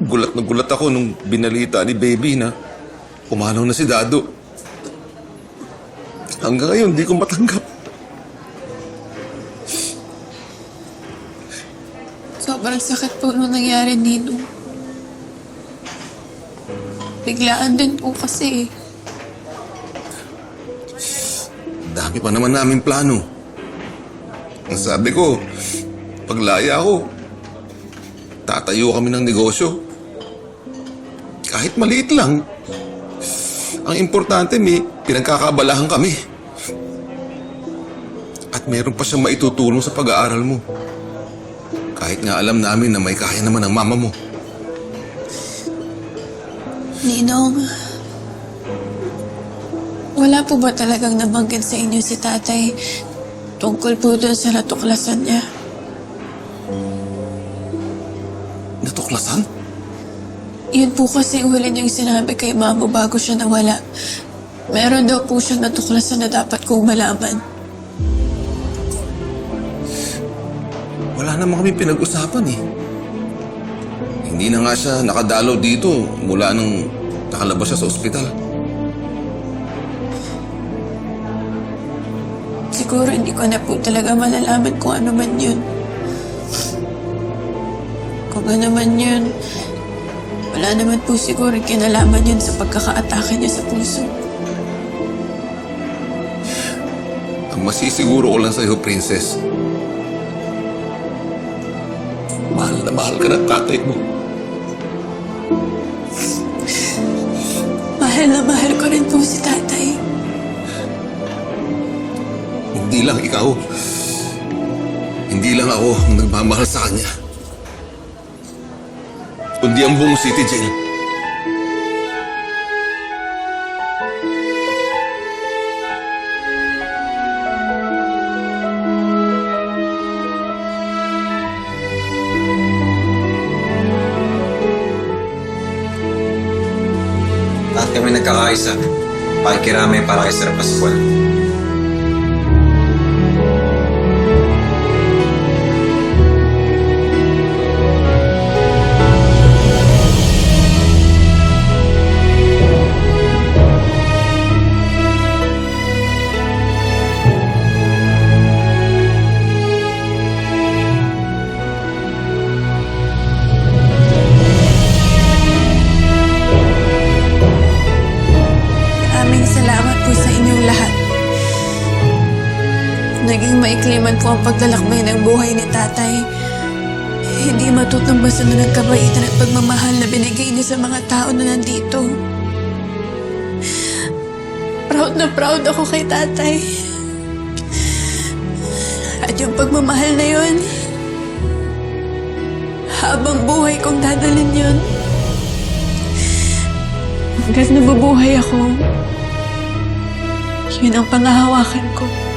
Gulat na gulat ako nung binalita ni Baby na pumanaw na si Dado. Hanggang ngayon, di ko matanggap. Sobrang sakit po nung nangyari, Nino. Biglaan din po kasi. Dami pa naman namin plano. Ang sabi ko, paglaya ko, tatayo kami ng negosyo. Kahit maliit lang. Ang importante, may pinagkakabalahan kami. At meron pa siyang maitutulong sa pag-aaral mo. Kahit nga alam namin na may kaya naman ang mama mo. Ninong, wala po ba talagang nabanggit sa inyo si tatay tungkol po doon sa natuklasan niya? Natuklasan? Yun po kasi huli niyang sinabi kay mamo bago siya nawala. Meron daw po siyang natuklasan na dapat kong malaman. Wala naman kami pinag-usapan eh. Hindi na nga siya nakadalaw dito mula nung nakalabas siya sa ospital. Siguro hindi ko na po talaga malalaman kung ano man yun. Kung ano man yun, wala naman po siguro kinalaman yun sa pagkakaatake niya sa puso. Ang masisiguro ko lang sa'yo, Princess. Mahal na mahal ka ng tatay mo. Mahal na mahal ko rin po si tatay. Hindi lang ikaw. Hindi lang ako ang nagmamahal sa kanya. Kundi ang buong City Jail. Lahat kami nagkakaisa. Pakikiramay para kay Sir Pascual. Naging maikli man ang paglalakbay ng buhay ni tatay. Hindi matutumbasan na ng kabaitan at pagmamahal na binigay niya sa mga tao na nandito. Proud na proud ako kay tatay. At yung pagmamahal na yun, habang buhay kong dadalhin yun. Hanggat nabubuhay ako, yun ang pangahawakan ko.